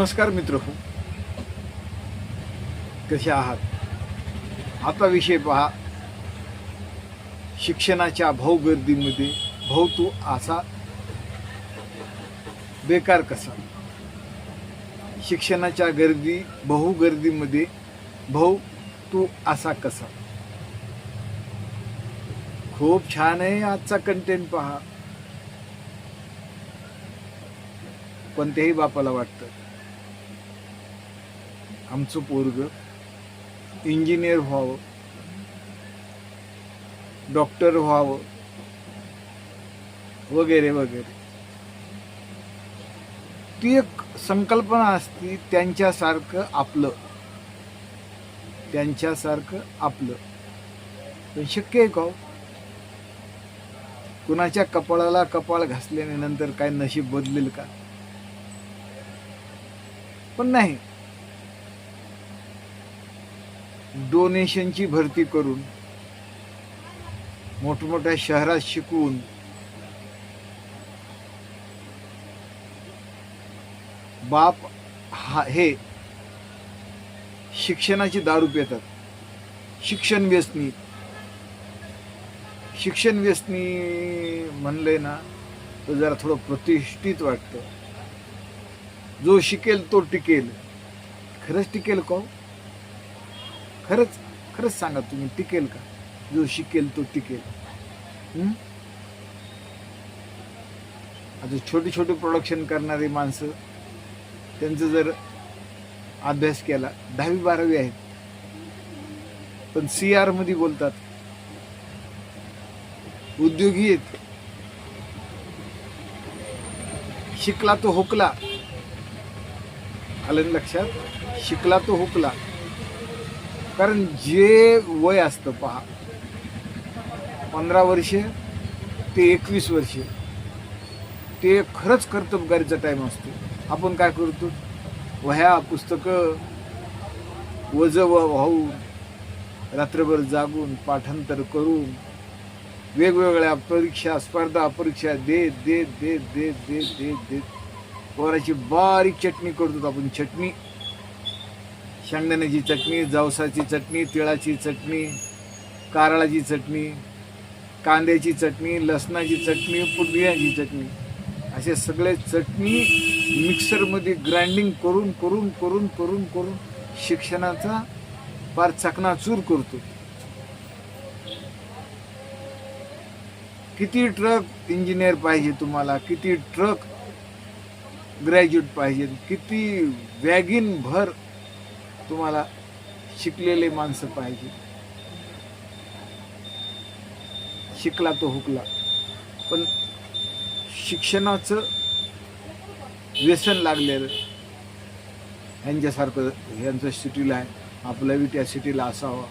नमस्कार मित्र. हो कसे आहात? आता विषय पहा. शिक्षणाच्या भाऊगर्दीमध्ये भाऊ तू असा बेकार कसा? शिक्षणाच्या गर्दी बहुगर्दीमध्ये भाऊ तू असा कसा? खूप छान आहे आजचा कंटेंट पहा. कोणत्याही बापाला वाटतं. आमचं पोरग इंजिनियर व्हावं डॉक्टर व्हावं वगैरे वगैरे. ती एक संकल्पना असती त्यांच्यासारखं आपलं. त्यांच्यासारखं आपलं. पण शक्य आहे का हो? कुणाच्या कपाळाला कपाळ घासल्याने नंतर काय नशीब बदलेल का? पण नाही. डोनेशनची भरती करून मोठमोठ्या शहरात शिकवून बाप हा हे शिक्षणाची दारू पेतात. शिक्षण व्यसनी. शिक्षण व्यसनी म्हणले ना तर जरा थोडं प्रतिष्ठित वाटतं. जो शिकेल तो टिकेल. खरंच टिकेल का हो? खरंच खरंच सांगा तुम्ही टिकेल का? जो शिकेल तो टिकेल. आता छोटे छोटे प्रोडक्शन करणारी माणसं त्यांचं जर अभ्यास केला दहावी बारावी आहेत. पण सी आरमध्ये बोलतात. उद्योगी आहेत. शिकला तो हुकला. आलं लक्षात? शिकला तो हुकला. कारण जे वय असतं पहा पंधरा वर्षे ते एकवीस वर्षे ते खरंच कर्तबगारीचा टाईम असतो. आपण काय करतो? वह्या पुस्तकं वज वाहून रात्रभर जागून पाठांतर करून वेगवेगळ्या परीक्षा स्पर्धा परीक्षा देत देत देत देत देत देत देत. पोराची बारीक चटणी करतो आपण चटणी. शेंगदाण्याची चटणी जवसाची चटणी तिळाची चटणी कारळाची चटणी कांद्याची चटणी लसणाची चटणी पुदिन्याची चटणी. असे सगळे चटणी मिक्सरमध्ये ग्राइंडिंग करून करून करून करून करून शिक्षणाचा फार चकनाचूर करतो. किती ट्रक इंजिनियर पाहिजे तुम्हाला? किती ट्रक ग्रॅज्युएट पाहिजे? किती वॅगिन भर तुम्हाला शिकलेले माणसं पाहिजे. शिकला तो हुकला. पण शिक्षणाचं व्यसन लागलेलं ह्यांच्यासारखं ह्यांचं सिटीला आहे. आपला बी त्या सिटीला असावा.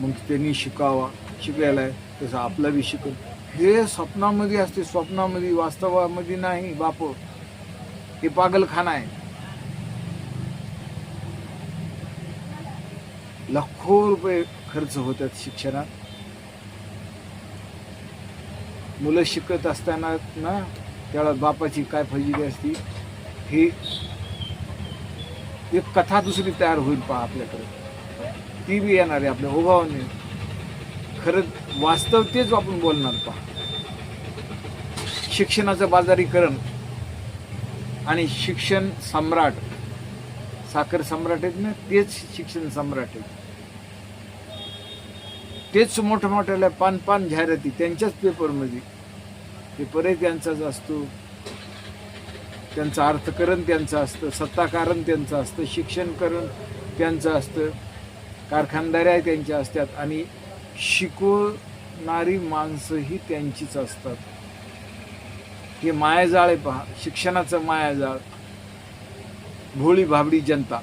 मग त्यांनी शिकावा. शिकलेला आहे. तसं आपला बी शिकल हे स्वप्नामध्ये असते. स्वप्नामध्ये वास्तवामध्ये नाही. बाप. हे पागलखाना आहे. लाखो रुपये खर्च होतात शिक्षणात. मुलं शिकत असताना ना त्याला बापाची काय फजिती असती ही एक कथा दुसरी तयार होईल पहा आपल्याकडे. ती बी येणार आहे आपल्या ओभावाने खरं वास्तव तेच आपण बोलणार पहा. शिक्षणाचं बाजारीकरण आणि शिक्षण सम्राट साखर सम्राट आहेत ना तेच शिक्षण सम्राट आहेत. तेच मोठ्या मोठ्याला पान पान जाहिराती त्यांच्याच पेपरमध्ये. पेपरही त्यांचाच असतो. त्यांचं अर्थकरण त्यांचं असतं सत्ताकारण त्यांचं असतं शिक्षणकरण त्यांचं असतं. कारखानदाऱ्या त्यांच्या असतात आणि शिकवणारी माणसंही त्यांचीच असतात. हे मायाजाळ आहे पहा शिक्षणाचं मायाजाळ. भोळी भाबडी जनता.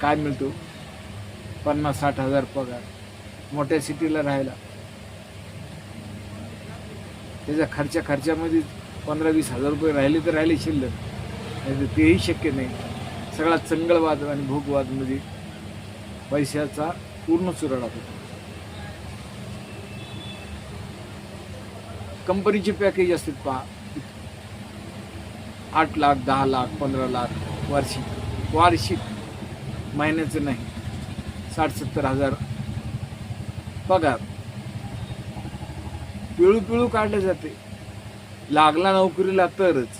काय मिळतो? पन्नास साठ हजार पगार. मोठ्या सिटीला राहायला. त्याच्या खर्चा खर्चामध्ये पंधरा वीस हजार रुपये राहिले तर राहिले शिल्लक. नाही तर तेही शक्य नाही. सगळा चंगळवाद आणि भोगवादमध्ये पैशाचा पूर्ण चुराडा होतो. कंपनीचे पॅकेज असतात पहा. आठ लाख दहा लाख पंधरा लाख वार्षिक. वार्षिक. महिन्याचं नाही. साठ सत्तर हजार. पगार पिळू पिळू काढले जाते. लागला नोकरीला तरच.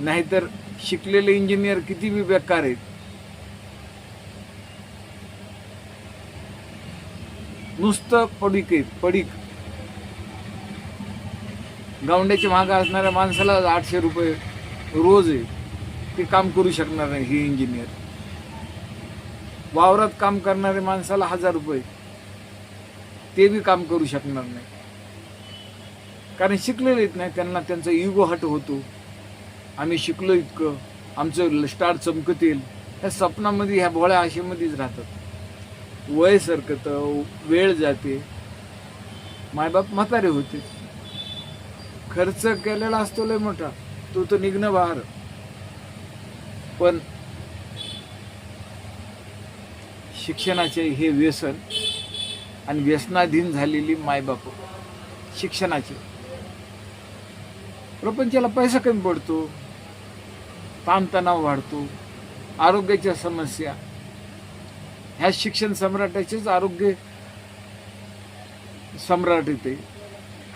नाहीतर शिकलेले इंजिनियर किती बी बेकार आहेत. नुसतं पडीक आहेत पडीक. गावंड्याच्या मागं असणाऱ्या माणसाला आठशे रुपये रोज आहे. ते काम करू शकणार नाही हे इंजिनियर वावरात काम करणाऱ्या माणसाला हजार रुपये. ते बी काम करू शकणार नाही. कारण शिकलेले नाही त्यांना त्यांचा इगो हट होतो. आम्ही शिकलो इतकं. आमचं स्टार चमकतील. ह्या स्वप्नामध्ये ह्या भोळ्या आशेमध्येच राहतात. वय सरकतं वेळ जाते. मायबाप म्हातारे होते. खर्च केलेला असतो लय मोठा. तो तर निघणं बाहेर पण शिक्षणाचे हे व्यसन आणि व्यसनाधीन झालेली मायबाप शिक्षणाचे. प्रपंचाला पैसा कमी पडतो ताणतणाव वाढतो आरोग्याच्या समस्या. ह्या शिक्षण सम्राटाचेच आरोग्य सम्राट येते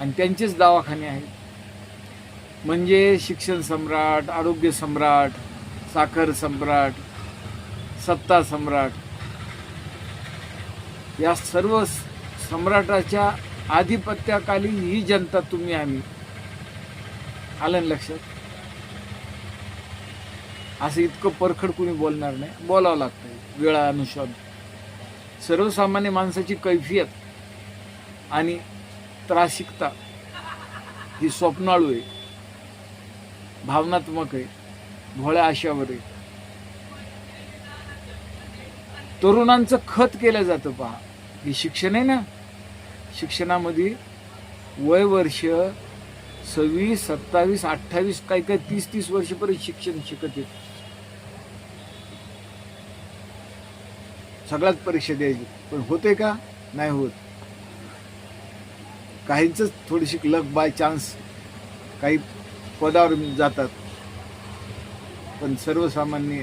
आणि त्यांचेच दवाखाने आहेत. म्हणजे शिक्षण सम्राट आरोग्य सम्राट साखर सम्राट सत्ता सम्राट या सर्व सम्राटाच्या आधिपत्याखाली ही जनता तुम्ही आम्ही आलं लक्षात? असं इतकं परखड कुणी बोलणार नाही. बोलावं लागतं वेळानुसार सर्वसामान्य माणसाची कैफियत आणि त्रासिकता ही स्वप्नाळू आहे. भावनात्मक आहे. भोळ्या आशावर आहे. तरुणांचं खत केलं जातं पहा. हे शिक्षण आहे ना शिक्षणामध्ये वय वर्ष सव्वीस सत्तावीस अठ्ठावीस काही काही तीस तीस वर्षपर्यंत शिक्षण शिकत येत. सगळ्याच परीक्षा द्यायची. पण होते का? नाही होत. काहींच थोडीशी लक बाय चान्स काही पदावर जातात. पण सर्वसामान्य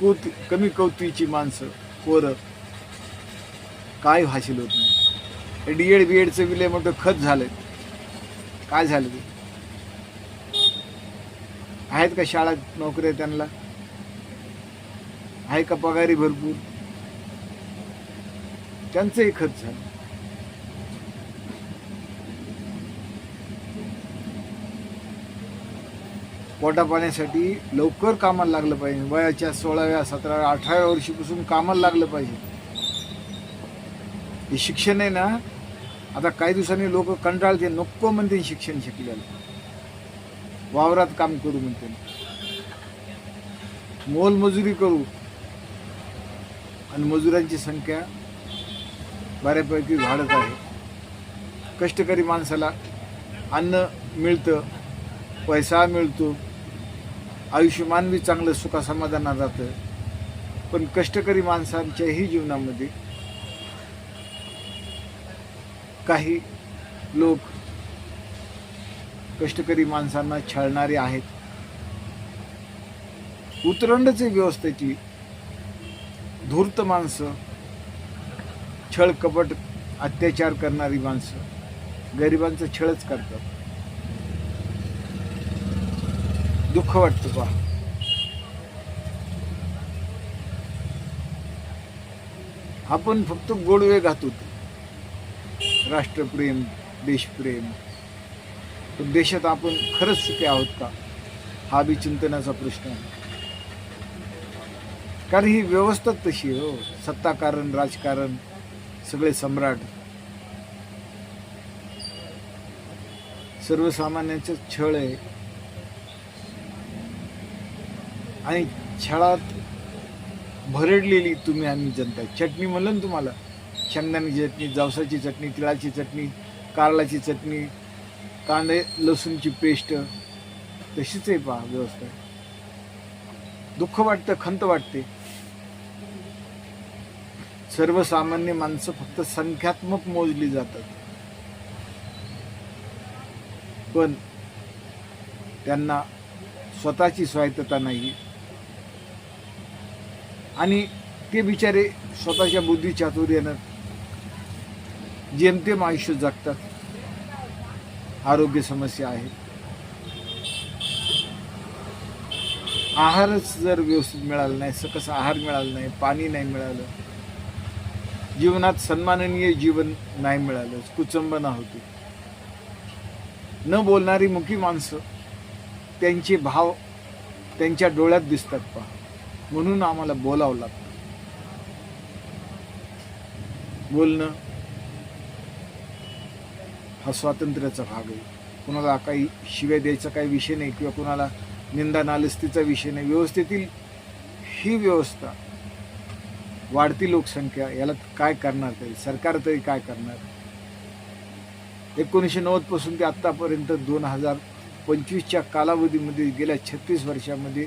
कौत कमी कौतुकीची माणसं पोरं काय हासिल होत नाही. डी एड बी एडचं विलय मोठं खत झालं काय झालं ते? आहेत का शाळा नोकऱ्या त्यांना? आहे का पगारी भरपूर? त्यांचंही खत झालं. पोटा पाण्यासाठी लवकर कामाला लागलं पाहिजे. वयाच्या सोळाव्या सतराव्या अठराव्या वर्षीपासून कामाला लागलं पाहिजे. हे शिक्षण आहे ना आता काही दिवसांनी लोक कंटाळते नको म्हणते शिक्षण शिकलेलं वावरात काम करू म्हणते मोलमजुरी करू. आणि मजुरांची संख्या बऱ्यापैकी वाढत आहे. कष्टकरी माणसाला अन्न मिळतं पैसा मिळतो. आयुष्यमान बी चांगलं सुखासमाधानात जातं पण कष्टकरी माणसांच्याही जीवनामध्ये काही लोक कष्टकरी माणसांना छळणारे आहेत. उतरंडचे व्यवस्थेची धूर्त माणसं छळ कपट अत्याचार करणारी माणसं गरिबांचं छळच करतात. दुःख वाटतं पहा. आपण फक्त गोडवे घात होतो राष्ट्रप्रेम देशप्रेम. पण देशात आपण खरंच सुखी आहोत का? हा बी चिंतनाचा प्रश्न आहे. कारण ही व्यवस्था तशी आहे हो. सत्ताकारण राजकारण सगळे सम्राट. सर्वसामान्यांचं छळ आहे. आणि छळात भरडलेली तुम्ही आम्ही जनता. चटणी म्हणलं ना तुम्हाला? शेंगदाण्याची चटणी जवसाची चटणी तिळाची चटणी कारलाची चटणी कांदे लसूणची पेस्ट तशीच आहे पहा व्यवस्था. दुःख वाटतं खंत वाटते. सर्वसामान्य माणसं फक्त संख्यात्मक मोजली जातात. पण त्यांना स्वतःची स्वायत्तता नाही आणि ते बिचारे स्वतःच्या बुद्धी चातुर्यानं जेमतेम आयुष्य जगतात. आरोग्य समस्या आहेत आहारच जर व्यवस्थित मिळाला नाही सकस आहार मिळाला नाही पाणी नाही मिळालं जीवनात सन्माननीय जीवन नाही मिळालं कुचंबना होती. न बोलणारी मुखी माणसं त्यांचे भाव त्यांच्या डोळ्यात दिसतात पहा. म्हणून आम्हाला बोलावं लागतं. बोलणं हा स्वातंत्र्याचा भाग आहे. कुणाला काही शिव्या द्यायचा काही विषय नाही किंवा कुणाला निंदा नालस्तीचा विषय नाही. व्यवस्थेतील ही व्यवस्था वाढती लोकसंख्या याला काय करणार तरी सरकार तरी काय करणार? एकोणीसशे नव्वदपासून ते आत्तापर्यंत दोन हजार पंचवीसच्या कालावधीमध्ये गेल्या छत्तीस वर्षामध्ये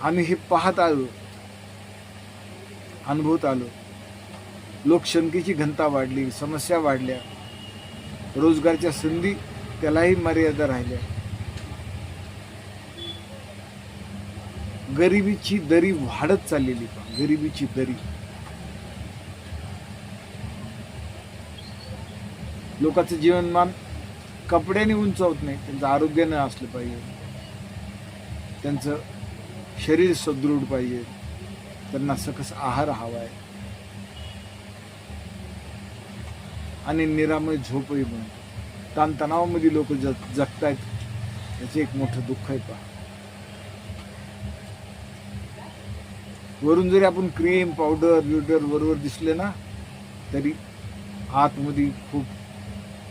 आम्ही हे पाहत आलो अनुभवत आलो. लोकसंख्येची घनता वाढली समस्या वाढल्या. रोजगारच्या संधी त्यालाही मर्यादा राहिल्या. गरिबीची दरी वाढत चाललेली गरिबीची दरी. लोकांचं जीवनमान कपड्याने उंचावत नाही त्यांचं आरोग्यानं असलं पाहिजे. त्यांचं शरीर सुदृढ पाहिजे. त्यांना सकस आहार हवा आहे आणि निरामय झोपही बनतो. ताणतणावामध्ये लोक जग जगतायत याचे एक मोठं दुःख आहे पहा. वरून जरी आपण क्रीम पावडर ब्युटर बरोबर दिसले ना तरी आतमध्ये खूप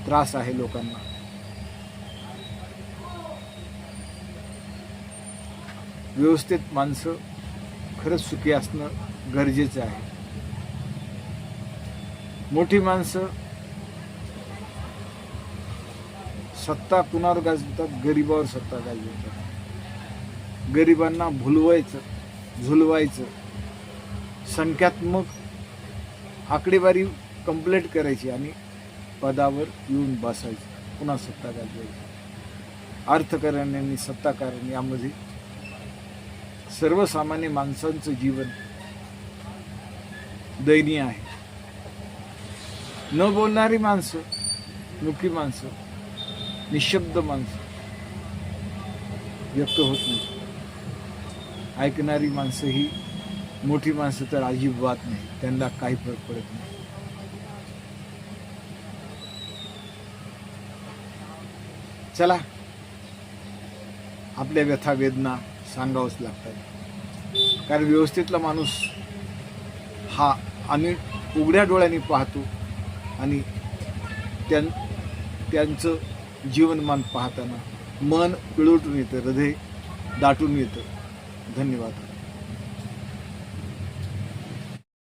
त्रास आहे लोकांना. व्यवस्थित माणसं खरंच सुखी असणं गरजेचं आहे. मोठी माणसं सत्ता कुणावर गाजवतात गरिबावर सत्ता गाजवतात गरिबांना भुलवायचं झुलवायचं संख्यात्मक आकडेवारी कंप्लीट करायची आणि पदावर येऊन बसायचं. पुन्हा सत्ता गाजवायची अर्थकारण सत्ताकारण यामध्ये सर्वसामान्य माणसांचं जीवन दयनीय आहे. न बोलणारी माणसं मुखी माणसं निशब्द माणसं. व्यक्त होत नाही. ऐकणारी माणसं ही मोठी माणसं तर अजिबात नाही. त्यांना काही फरक पडत नाही. चला. आपल्या व्यथा वेदना सांगावंच लागतात. कारण व्यवस्थितला माणूस हा आम्ही उघड्या डोळ्यांनी पाहतो आणि त्यां त्यांचं जीवनमान पाहताना मन पिळवटून येतं हृदय दाटून येतं. धन्यवाद.